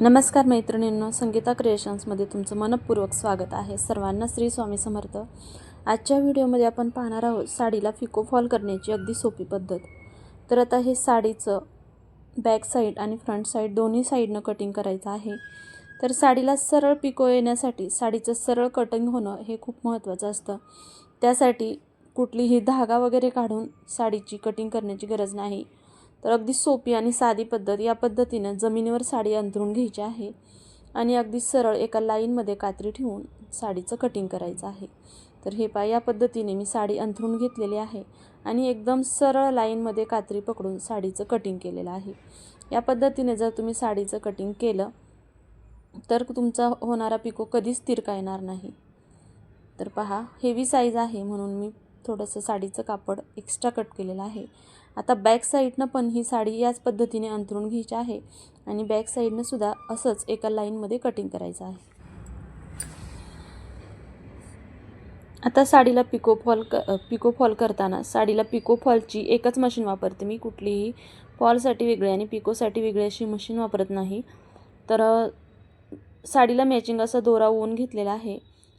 नमस्कार मैत्रिणींनो संगीता क्रिएशन्समध्ये तुमचं मनपूर्वक स्वागत आहे. सर्वांना श्री स्वामी समर्थ. आजच्या व्हिडिओमध्ये आपण पाहणार आहोत साडीला फिको फॉल करण्याची अगदी सोपी पद्धत. तर आता हे साडीचं बॅक साईड आणि फ्रंट साईड दोन्ही साईडनं कटिंग करायचं आहे. तर साडीला सरळ पिको येण्यासाठी साडीचं सरळ कटिंग होणं हे खूप महत्त्वाचं असतं. त्यासाठी कुठलीही धागा वगैरे काढून साडीची कटिंग करण्याची गरज नाही. तर अगदी सोपी आणि साधी पद्धत या पद्धतीनं जमिनीवर साडी अंथरून घ्यायची आहे आणि अगदी सरळ एका लाईनमध्ये कात्री ठेवून साडीचं कटिंग करायचं आहे. तर हे पा या पद्धतीने मी साडी अंथरून घेतलेली आहे आणि एकदम सरळ लाईनमध्ये कात्री पकडून साडीचं कटिंग केलेलं आहे. या पद्धतीने जर तुम्ही साडीचं कटिंग केलं तर तुमचा होणारा पिको कधीच तिरका येणार नाही. तर पहा हेवी साईज आहे म्हणून मी थोडंसं साडीचं कापड एक्स्ट्रा कट केलेलं आहे. आता बॅक साईडनं पण ही साडी याच पद्धतीने अंथरून घ्यायची आहे आणि बॅक साईडनं सुद्धा असंच एका लाईनमध्ये कटिंग करायचं आहे. आता साडीला पिको फॉल क पिको फॉल करताना साडीला पिको फॉलची एकच मशीन वापरते मी कुठलीही फॉलसाठी वेगळी आणि पिकोसाठी वेगळी अशी मशीन वापरत नाही. तर साडीला मॅचिंग असा दोरा ओवून घेतलेला आहे.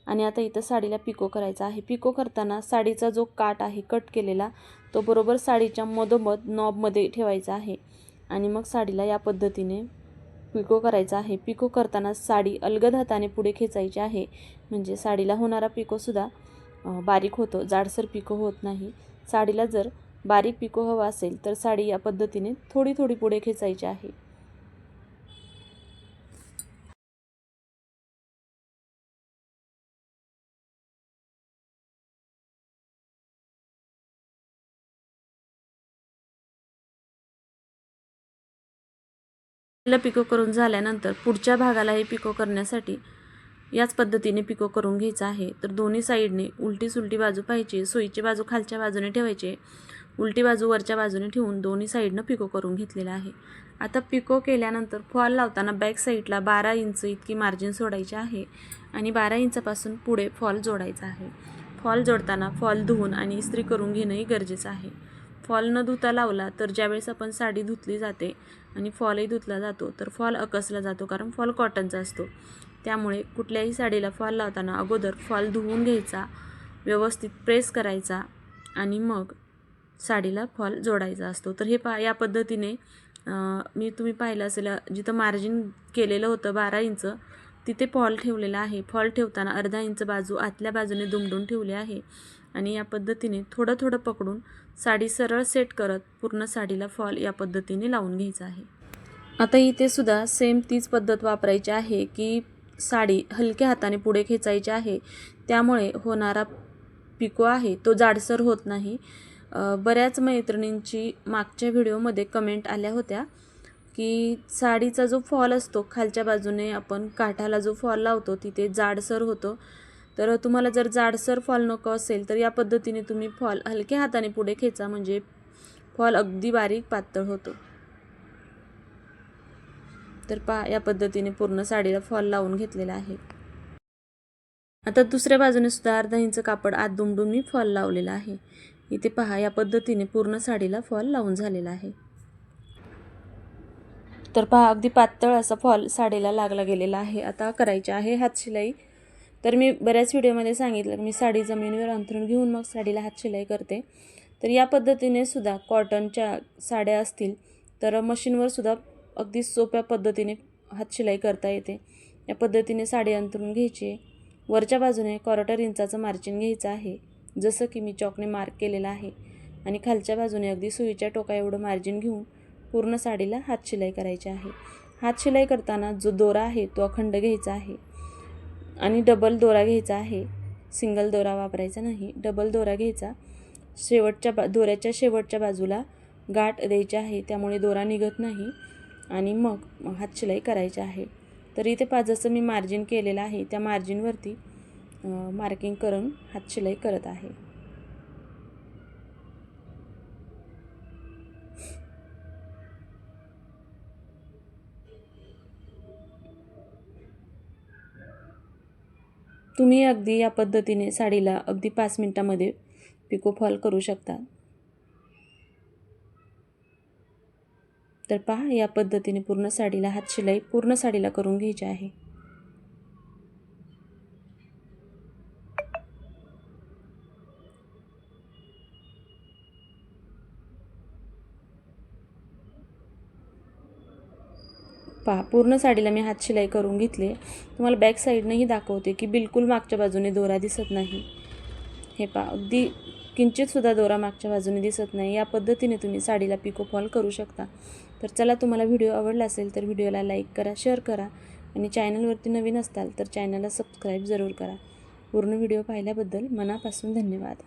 आणि आता इथं साडीला पिको करायचा आहे. पिको करताना साडीचा जो काट आहे कट केलेला तो बरोबर साडीच्या मधोमध नॉबमध्ये ठेवायचा आहे. आणि मग साडीला या पद्धतीने पिको करायचा आहे. पिको करताना साडी अलगद हाताने पुढे खेचायची आहे. म्हणजे साडीला होणारा पिकोसुद्धा बारीक होतो. जाडसर पिको होत नाही. साडीला जर बारीक पिको हवा असेल तर साडी या पद्धतीने थोडी थोडी पुढे खेचायची आहे. पिको करून झाल्यानंतर पुढच्या भागालाही पिको करण्यासाठी याच पद्धतीने पिको करून घ्यायचं आहे. तर दोन्ही साईडने उलटी सुलटी बाजू पाहिजे सोयीची बाजू खालच्या बाजूने ठेवायची उलटी बाजू वरच्या बाजूने ठेवून दोन्ही साईडनं पिको करून घेतलेलं आहे. आता पिको केल्यानंतर फॉल लावताना बॅक साईडला बारा इंच इतकी मार्जिन सोडायची आहे आणि बारा इंचापासून पुढे फॉल जोडायचा आहे. फॉल जोडताना फॉल धुवून आणि इस्त्री करून घेणंही गरजेचं आहे. फॉल न धुता लावला तर ज्यावेळेस आपण साडी धुतली जाते आणि फॉलही धुतला जातो तर फॉल अकसला जातो कारण फॉल कॉटनचा असतो. त्यामुळे कुठल्याही साडीला फॉल लावताना अगोदर फॉल धुवून घ्यायचा व्यवस्थित प्रेस करायचा आणि मग साडीला फॉल जोडायचा असतो. तर हे पा या पद्धतीने मी तुम्ही पाहिलं असेल जिथं मार्जिन केलेलं होतं बारा इंच तिथे फॉल ठेवलेला आहे. फॉल ठेवताना अर्धा इंच बाजू आतल्या बाजूने दुमडून ठेवले आहे. आणि या पद्धतीने थोडं थोडं पकडून साडी सरळ सेट करत पूर्ण साडीला फॉल या पद्धतीने लावून घ्यायचा आहे. आता इथे सुद्धा सेम तीच पद्धत वापरायची आहे की साडी हलक्या हाताने पुढे खेचायची आहे. त्यामुळे होणारा पिको आहे तो जाडसर होत नाही. बऱ्याच मैत्रिणींची मागच्या व्हिडिओमध्ये कमेंट आल्या होत्या की साडीचा जो फॉल असतो खालच्या बाजूने आपण काठाला जो फॉल लावतो तिथे जाडसर होतो. तर तुम्हाला जर जाडसर फॉल नको असेल तर या पद्धतीने तुम्ही फॉल हलक्या हाताने पुढे खेचा म्हणजे फॉल अगदी बारीक पातळ होतो. तर पा या पद्धतीने पूर्ण साडीला फॉल लावून घेतलेला आहे. आता दुसऱ्या बाजूने सुद्धा अर्धा इंच कापड आत दुमडून मी फॉल लावलेला आहे. इथे पहा या पद्धतीने पूर्ण साडीला फॉल लावून झालेला आहे. तर पहा अगदी पातळ असा फॉल साडीला लागला गेलेला आहे. आता करायचे आहे हातशिलाई तर मी बऱ्याच व्हिडिओमध्ये सांगितलं मी साडी जमिनीवर अंथरून घेऊन मग साडीला हातशिलाई करते. तर या पद्धतीने सुद्धा कॉटनच्या साड्या असतील तर मशीनवर सुद्धा अगदी सोप्या पद्धतीने हातशिलाई करता येते. या पद्धतीने साडी अंथरून घ्यायची. वरच्या बाजूने क्वार्टर इंचाचं मार्जिन घ्यायचं आहे. जसं की मी चॉकने मार्क केलेलं आहे. आणि खालच्या बाजूने अगदी सुईच्या टोका एवढं मार्जिन घेऊन पूर्ण साडीला हातशिलाई करायची आहे. हातशिलाई करताना जो दोरा आहे तो अखंड घ्यायचा आहे. आणि डबल दोरा घ्यायचा आहे. सिंगल दोरा वापरायचा नाही. डबल दोरा घ्यायचा. शेवटच्या बा दोऱ्याच्या शेवटच्या बाजूला गाठ द्यायची आहे. त्यामुळे दोरा निघत नाही. आणि मग हातशिलाई करायची आहे. तर इथे पा जसं मी मार्जिन केलेलं आहे त्या मार्जिनवरती मार्किंग करून हातशिलाई करत आहे. तुम्ही अगदी या पद्धतीने साडीला अगदी पाच मिनटामध्ये पिको फॉल करू शकता. तर पहा या पद्धतीने पूर्ण साडीला हात शिलाई पूर्ण साडीला करून घ्यायची आहे. पहा पूर्ण साडीला मी हात शिलाई करून घेतले. तुम्हाला बॅक साईडनंही दाखवते की बिलकुल मागच्या बाजूने दोरा दिसत नाही. हे पहा अगदी किंचितसुद्धा दोरा मागच्या बाजूने दिसत नाही. या पद्धतीने तुम्ही साडीला पिको फॉल करू शकता. तर चला तुम्हाला व्हिडिओ आवडला असेल तर व्हिडिओला लाईक करा शेअर करा आणि चॅनलवरती नवीन असताल तर चॅनलला सबस्क्राईब जरूर करा. पूर्ण व्हिडिओ पाहिल्याबद्दल मनापासून धन्यवाद.